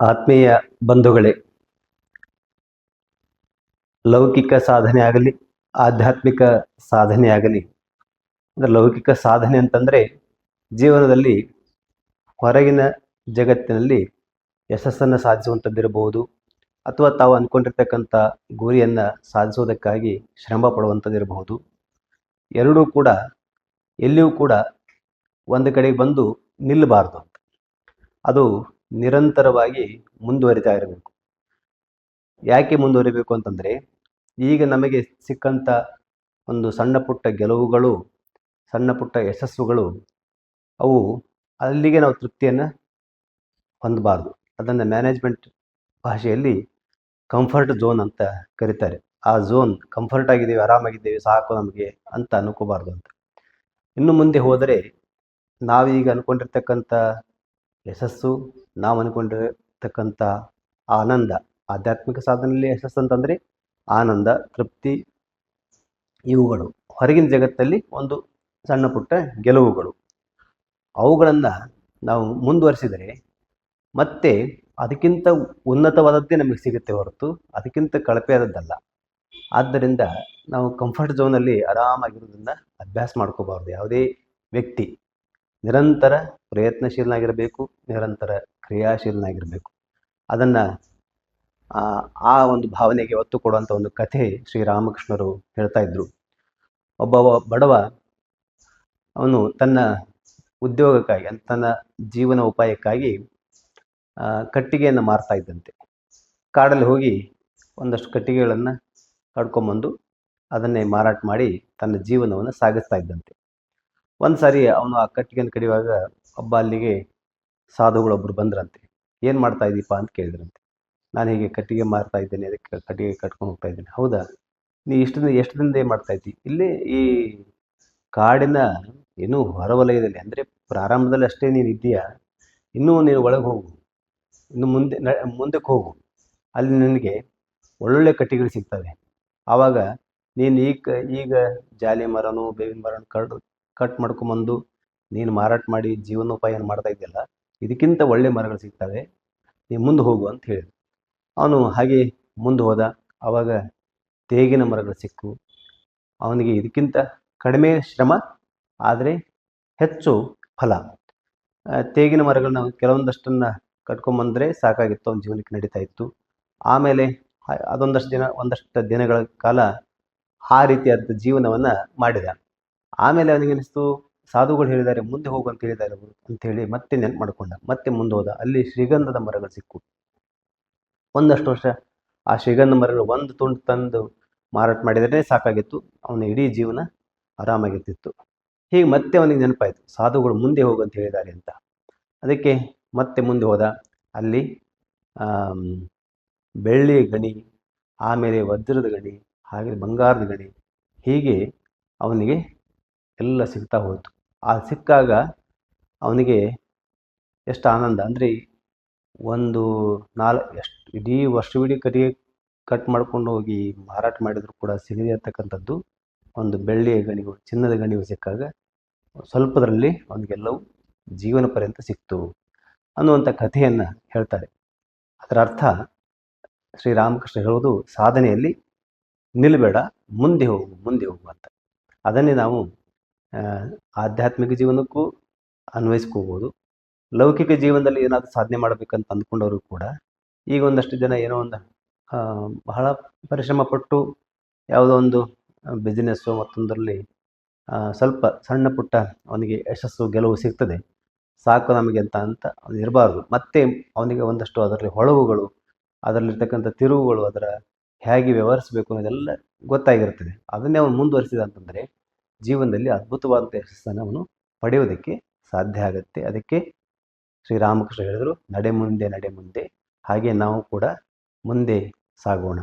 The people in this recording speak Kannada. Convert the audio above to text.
ಆತ್ಮೀಯ ಬಂಧುಗಳೇ, ಲೌಕಿಕ ಸಾಧನೆ ಆಗಲಿ, ಆಧ್ಯಾತ್ಮಿಕ ಸಾಧನೆ ಆಗಲಿ, ಅಂದರೆ ಲೌಕಿಕ ಸಾಧನೆ ಅಂತಂದರೆ ಜೀವನದಲ್ಲಿ ಹೊರಗಿನ ಜಗತ್ತಿನಲ್ಲಿ ಯಶಸ್ಸನ್ನು ಸಾಧಿಸುವಂಥದ್ದಿರಬಹುದು ಅಥವಾ ತಾವು ಅಂದ್ಕೊಂಡಿರ್ತಕ್ಕಂಥ ಗುರಿಯನ್ನು ಸಾಧಿಸುವುದಕ್ಕಾಗಿ ಶ್ರಮ ಪಡುವಂಥದ್ದಿರಬಹುದು ಎರಡೂ ಕೂಡ, ಎಲ್ಲಿಯೂ ಕೂಡ ಒಂದು ಕಡೆಗೆ ಬಂದು ನಿಲ್ಲಬಾರ್ದು. ಅದು ನಿರಂತರವಾಗಿ ಮುಂದುವರಿತಾ ಇರಬೇಕು. ಯಾಕೆ ಮುಂದುವರಿಬೇಕು ಅಂತಂದರೆ, ಈಗ ನಮಗೆ ಸಿಕ್ಕಂಥ ಒಂದು ಸಣ್ಣ ಪುಟ್ಟ ಗೆಲುವುಗಳು, ಸಣ್ಣ ಪುಟ್ಟ ಯಶಸ್ಸುಗಳು, ಅವು ಅಲ್ಲಿಗೆ ನಾವು ತೃಪ್ತಿಯನ್ನು ಹೊಂದಬಾರ್ದು. ಅದನ್ನು ಮ್ಯಾನೇಜ್ಮೆಂಟ್ ಭಾಷೆಯಲ್ಲಿ ಕಂಫರ್ಟ್ ಝೋನ್ ಅಂತ ಕರೀತಾರೆ. ಆ ಝೋನ್ ಕಂಫರ್ಟ್ ಆಗಿದ್ದೀವಿ, ಆರಾಮಾಗಿದ್ದೇವೆ, ಸಾಕು ನಮಗೆ ಅಂತ ಅನ್ಕೋಬಾರ್ದು ಅಂತ. ಇನ್ನು ಮುಂದೆ ಹೋದರೆ, ನಾವೀಗ ಅಂದ್ಕೊಂಡಿರ್ತಕ್ಕಂಥ ಯಶಸ್ಸು ನಾವು ಅನ್ಕೊಂಡಿರ್ತಕ್ಕಂಥ ಆನಂದ, ಆಧ್ಯಾತ್ಮಿಕ ಸಾಧನೆಯಲ್ಲಿ ಯಶಸ್ಸು ಅಂತಂದರೆ ಆನಂದ, ತೃಪ್ತಿ, ಇವುಗಳು. ಹೊರಗಿನ ಜಗತ್ತಲ್ಲಿ ಒಂದು ಸಣ್ಣ ಪುಟ್ಟ ಗೆಲುವುಗಳು. ಅವುಗಳನ್ನು ನಾವು ಮುಂದುವರಿಸಿದರೆ ಮತ್ತೆ ಅದಕ್ಕಿಂತ ಉನ್ನತವಾದದ್ದೇ ನಮಗೆ ಸಿಗುತ್ತೆ ಹೊರತು ಅದಕ್ಕಿಂತ ಕಳಪೆಯಾದದ್ದಲ್ಲ. ಆದ್ದರಿಂದ ನಾವು ಕಂಫರ್ಟ್ ಝೋನಲ್ಲಿ ಆರಾಮಾಗಿರೋದನ್ನು ಅಭ್ಯಾಸ ಮಾಡ್ಕೋಬಾರ್ದು. ಯಾವುದೇ ವ್ಯಕ್ತಿ ನಿರಂತರ ಪ್ರಯತ್ನಶೀಲನಾಗಿರಬೇಕು, ನಿರಂತರ ಕ್ರಿಯಾಶೀಲನಾಗಿರಬೇಕು. ಅದನ್ನು, ಆ ಒಂದು ಭಾವನೆಗೆ ಒತ್ತು ಕೊಡುವಂಥ ಒಂದು ಕಥೆ ಶ್ರೀರಾಮಕೃಷ್ಣರು ಹೇಳ್ತಾ ಇದ್ರು. ಒಬ್ಬ ಬಡವ, ಅವನು ತನ್ನ ಉದ್ಯೋಗಕ್ಕಾಗಿ ತನ್ನ ಜೀವನ ಉಪಾಯಕ್ಕಾಗಿ ಕಟ್ಟಿಗೆಯನ್ನು ಮಾರ್ತಾ ಇದ್ದಂತೆ. ಕಾಡಲ್ಲಿ ಹೋಗಿ ಒಂದಷ್ಟು ಕಟ್ಟಿಗೆಗಳನ್ನು ಕಡ್ಕೊಂಬಂದು ಅದನ್ನೇ ಮಾರಾಟ ಮಾಡಿ ತನ್ನ ಜೀವನವನ್ನು ಸಾಗಿಸ್ತಾ ಇದ್ದಂತೆ. ಒಂದು ಸಾರಿ ಅವನು ಆ ಕಟ್ಟಿಗೆಯನ್ನು ಕಡಿಯುವಾಗ, ಒಬ್ಬ ಅಲ್ಲಿಗೆ ಸಾಧುಗಳೊಬ್ಬರು ಬಂದ್ರಂತೆ, ಏನು ಮಾಡ್ತಾ ಇದ್ದೀಪ ಅಂತ ಕೇಳಿದ್ರಂತೆ. ನಾನು ಹೀಗೆ ಕಟ್ಟಿಗೆ ಮಾರ್ತಾ ಇದ್ದೇನೆ, ಅದಕ್ಕೆ ಕಟ್ಟಿಗೆ ಕಟ್ಕೊಂಡು ಹೋಗ್ತಾ ಇದ್ದೇನೆ. ಹೌದಾ? ನೀ ಇಷ್ಟು ದಿನ, ಎಷ್ಟು ದಿನದ ಏನು ಮಾಡ್ತಾ ಇದ್ದಿ? ಇಲ್ಲಿ ಈ ಕಾಡಿನ ಇನ್ನೂ ಹೊರವಲಯದಲ್ಲಿ ಅಂದರೆ ಪ್ರಾರಂಭದಲ್ಲಿ ಅಷ್ಟೇ ನೀನು ಇದ್ದೀಯಾ? ಇನ್ನೂ ನೀನು ಒಳಗೆ ಹೋಗು. ಇನ್ನು ಮುಂದೆ ಮುಂದಕ್ಕೆ ಹೋಗು. ಅಲ್ಲಿ ನಿನಗೆ ಒಳ್ಳೊಳ್ಳೆ ಕಟ್ಟಿಗಳು ಸಿಗ್ತವೆ. ಆವಾಗ ನೀನು ಈಗ ಈಗ ಜಾಲಿ ಮರನೋ, ಬೇವಿನ ಮರನೂ ಕಡ್, ಕಟ್ ಮಾಡ್ಕೊಂಬಂದು ನೀನು ಮಾರಾಟ ಮಾಡಿ ಜೀವನೋಪಾಯ ಮಾಡ್ತಾ ಇದೆಯಲ್ಲ ಇದಕ್ಕಿಂತ ಒಳ್ಳೆ ಮರಗಳು ಸಿಗ್ತವೆ. ನೀವು ಮುಂದೆ ಹೋಗು ಅಂತ ಹೇಳಿದ ಅವನು ಹಾಗೆ ಮುಂದೆ ಹೋದ. ಆವಾಗ ತೇಗಿನ ಮರಗಳು ಸಿಕ್ಕು. ಅವನಿಗೆ ಇದಕ್ಕಿಂತ ಕಡಿಮೆ ಶ್ರಮ, ಆದರೆ ಹೆಚ್ಚು ಫಲ. ತೇಗಿನ ಮರಗಳನ್ನ ಕೆಲವೊಂದಷ್ಟನ್ನು ಕಟ್ಕೊಂಬಂದರೆ ಸಾಕಾಗಿತ್ತು. ಅವನ ಜೀವನಕ್ಕೆ ನಡೀತಾ ಇತ್ತು. ಆಮೇಲೆ ಅದೊಂದಷ್ಟು ದಿನ, ಒಂದಷ್ಟು ದಿನಗಳ ಕಾಲ ಆ ರೀತಿಯಾದ ಜೀವನವನ್ನು ಮಾಡಿದ. ಆಮೇಲೆ ಅವನಿಗೆ ಅನಿಸ್ತು ಸಾಧುಗಳು ಹೇಳಿದ್ದಾರೆ, ಮುಂದೆ ಹೋಗು ಅಂತ ಹೇಳಿದ್ದಾರೆ ಅಂತೇಳಿ ಮತ್ತೆ ನೆನ್ಪು ಮಾಡಿಕೊಂಡ ಮತ್ತೆ ಮುಂದೆ ಹೋದ. ಅಲ್ಲಿ ಶ್ರೀಗಂಧದ ಮರಗಳು ಸಿಕ್ಕು. ಒಂದಷ್ಟು ವರ್ಷ ಆ ಶ್ರೀಗಂಧ ಮರಗಳು ಒಂದು ತುಂಡು ತಂದು ಮಾರಾಟ ಮಾಡಿದರೆ ಸಾಕಾಗಿತ್ತು. ಅವನ ಇಡೀ ಜೀವನ ಆರಾಮಾಗಿರ್ತಿತ್ತು. ಹೀಗೆ ಮತ್ತೆ ಅವನಿಗೆ ನೆನಪಾಯಿತು, ಸಾಧುಗಳು ಮುಂದೆ ಹೋಗು ಅಂತ ಹೇಳಿದ್ದಾರೆ ಅಂತ. ಅದಕ್ಕೆ ಮತ್ತೆ ಮುಂದೆ ಹೋದ. ಅಲ್ಲಿ ಬೆಳ್ಳಿಯ ಗಣಿ, ಆಮೇಲೆ ವಜ್ರದ ಗಣಿ ಹಾಗೆ ಬಂಗಾರದ ಗಣಿ, ಹೀಗೆ ಅವನಿಗೆ ಎಲ್ಲ ಸಿಗ್ತಾ ಹೋಯಿತು. ಆ ಸಿಕ್ಕಾಗ ಅವನಿಗೆ ಎಷ್ಟು ಆನಂದ. ಅಂದರೆ ಒಂದು ನಾಲ್, ಎಷ್ಟು ಇಡೀ ವರ್ಷವಿಡೀ ಕಟ್ಟಿಗೆ ಕಟ್ ಮಾಡ್ಕೊಂಡು ಹೋಗಿ ಮಾರಾಟ ಮಾಡಿದರೂ ಕೂಡ ಸಿಗದೇ ಇರ್ತಕ್ಕಂಥದ್ದು ಒಂದು ಬೆಳ್ಳಿಯ ಗಣಿಗಳು ಚಿನ್ನದ ಗಣಿಗಳು ಸಿಕ್ಕಾಗ ಸ್ವಲ್ಪದರಲ್ಲಿ ಅವನಿಗೆಲ್ಲವೂ ಜೀವನ ಪರ್ಯಂತ ಸಿಕ್ತು ಅನ್ನುವಂಥ ಕಥೆಯನ್ನು ಹೇಳ್ತಾರೆ. ಅದರ ಅರ್ಥ ಶ್ರೀರಾಮಕೃಷ್ಣ ಹೇಳುವುದು ಸಾಧನೆಯಲ್ಲಿ ನಿಲ್ಲಬೇಡ, ಮುಂದೆ ಹೋಗು ಮುಂದೆ ಹೋಗು ಅಂತ. ಅದನ್ನೇ ನಾವು ಆಧ್ಯಾತ್ಮಿಕ ಜೀವನಕ್ಕೂ ಅನ್ವಯಿಸ್ಕೋಬೋದು. ಲೌಕಿಕ ಜೀವನದಲ್ಲಿ ಏನಾದರೂ ಸಾಧನೆ ಮಾಡಬೇಕಂತ ಅಂದ್ಕೊಂಡವರು ಕೂಡ ಈಗ ಒಂದಷ್ಟು ಜನ ಏನೋ ಒಂದು ಬಹಳ ಪರಿಶ್ರಮ ಪಟ್ಟು ಯಾವುದೋ ಒಂದು ಬಿಸಿನೆಸ್ಸು ಮತ್ತೊಂದರಲ್ಲಿ ಸ್ವಲ್ಪ ಸಣ್ಣ ಪುಟ್ಟ ಅವನಿಗೆ ಯಶಸ್ಸು, ಗೆಲುವು ಸಿಗ್ತದೆ. ಸಾಕು ನಮಗೆ ಅಂತ ಅಂತ ಇರಬಾರ್ದು. ಮತ್ತೆ ಅವನಿಗೆ ಒಂದಷ್ಟು ಅದರಲ್ಲಿ ಹೊಳವುಗಳು, ಅದರಲ್ಲಿರ್ತಕ್ಕಂಥ ತಿರುವುಗಳು ಅದರ ಹೇಗೆ ವ್ಯವಹರಿಸಬೇಕು ಅನ್ನೋದೆಲ್ಲ ಗೊತ್ತಾಗಿರ್ತದೆ. ಅದನ್ನೇ ಅವನು ಮುಂದುವರಿಸಿದ ಅಂತಂದರೆ ಜೀವನದಲ್ಲಿ ಅದ್ಭುತವಾದಂಥ ಯಶಸ್ಸನ್ನು ಅವನು ಪಡೆಯೋದಕ್ಕೆ ಸಾಧ್ಯ ಆಗುತ್ತೆ. ಅದಕ್ಕೆ ಶ್ರೀರಾಮಕೃಷ್ಣ ಹೇಳಿದರು ನಡೆ ಮುಂದೆ ನಡೆ ಮುಂದೆ ಹಾಗೆ ನಾವು ಕೂಡ ಮುಂದೆ ಸಾಗೋಣ.